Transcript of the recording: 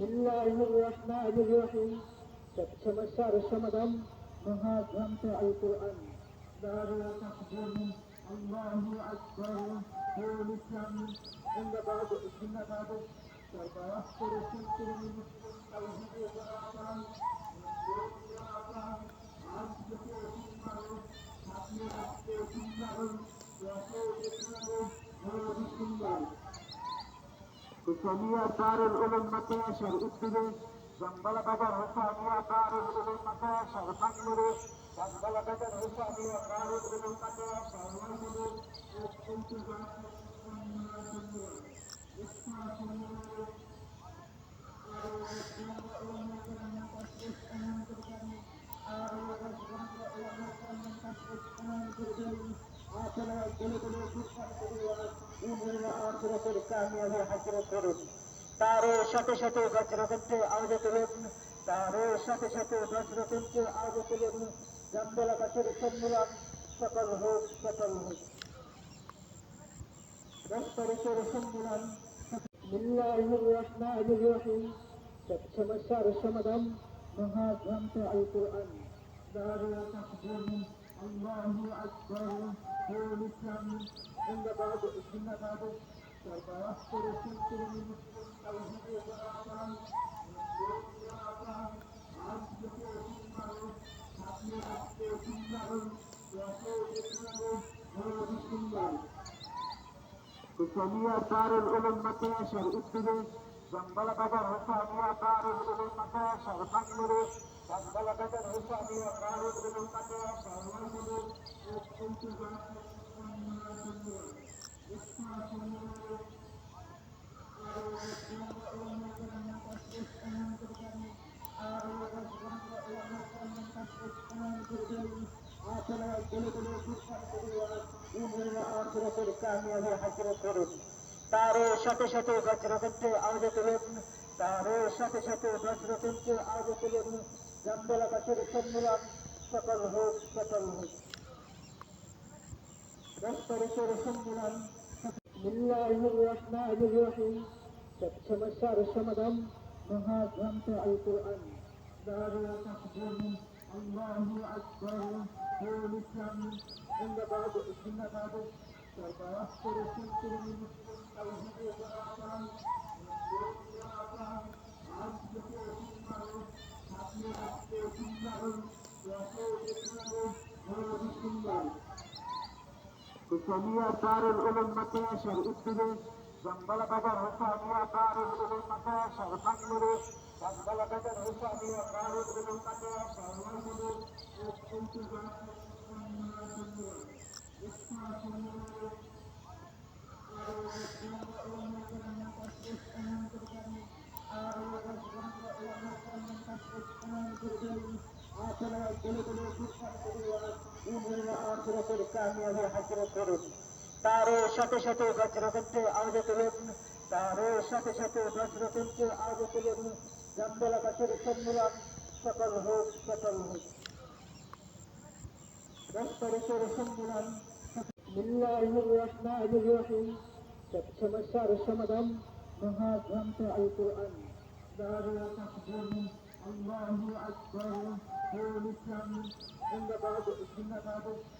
بسم الله الرحمن الرحيم تتمسر سمدا فهاجمت القرآن دار تقديم الله أكبر قول الإسلام إن بعد إن بعد فيحصر الشمس من توحيد الأعمال Thank you. حسينية دار العلوم متاشر ابتدي جنبل بدر حسينية دار العلوم متاشر بنجلوري جنبل بدر حسينية دار العلوم আখিরাতের কামিয়াবি হাসিল করুন। তারও সাথে সাথে বজ্রকণ্ঠে আওয়াজ করুন তারও সাথে সাথে বজ্রকণ্ঠে আওয়াজ করুন জম্বলা গাছের সম্মেলন সফল হোক সফল হোক। দশ সমাধান মহাগ্রন্থ আল কোরআন الله أكبر ذلك إن بعد إن بعد فبأخبر كنت من توحيد الأعمال إسلامية دار العلوم متاشر ابتدي جنبل بدر حسانية دار العلوم متاشر بنغلوري তারও সাথে সাথে বজ্রকণ্ঠে আগে তোলেন তারও সাথে সাথে বজ্রকণ্ঠে আগে তোলেন জম্বলা গাছের সম্মেলন সকল হোক সকল হোক রস্তরেশ্বর সম্মেলন বিল্লাহির রহমানির রহিম সমস্যার সমাধান মহাগ্রন্থ আল কোরআন দারুল তাকবীর আল্লাহু আকবার قول الإسلام عند بعض عند بعض فبأخبر الشرك من توحيد القرآن حسينية دار العلوم متاشر ابتدي جنبل بدر حسينية دار العلوم متاشر بنجلوري جنبل بدر حسينية دار العلوم متاشر আখেরাতের কামিয়াবি হাসিল করুন। তারও সাথে সাথে বজ্রকণ্ঠে আগে করুন তারও সাথে সাথে বজ্রকণ্ঠে আগে করুন জাম্বলা গাছের সম্মেলন। সকল হোক সকল হোক। সম্মেলন। সমাধান।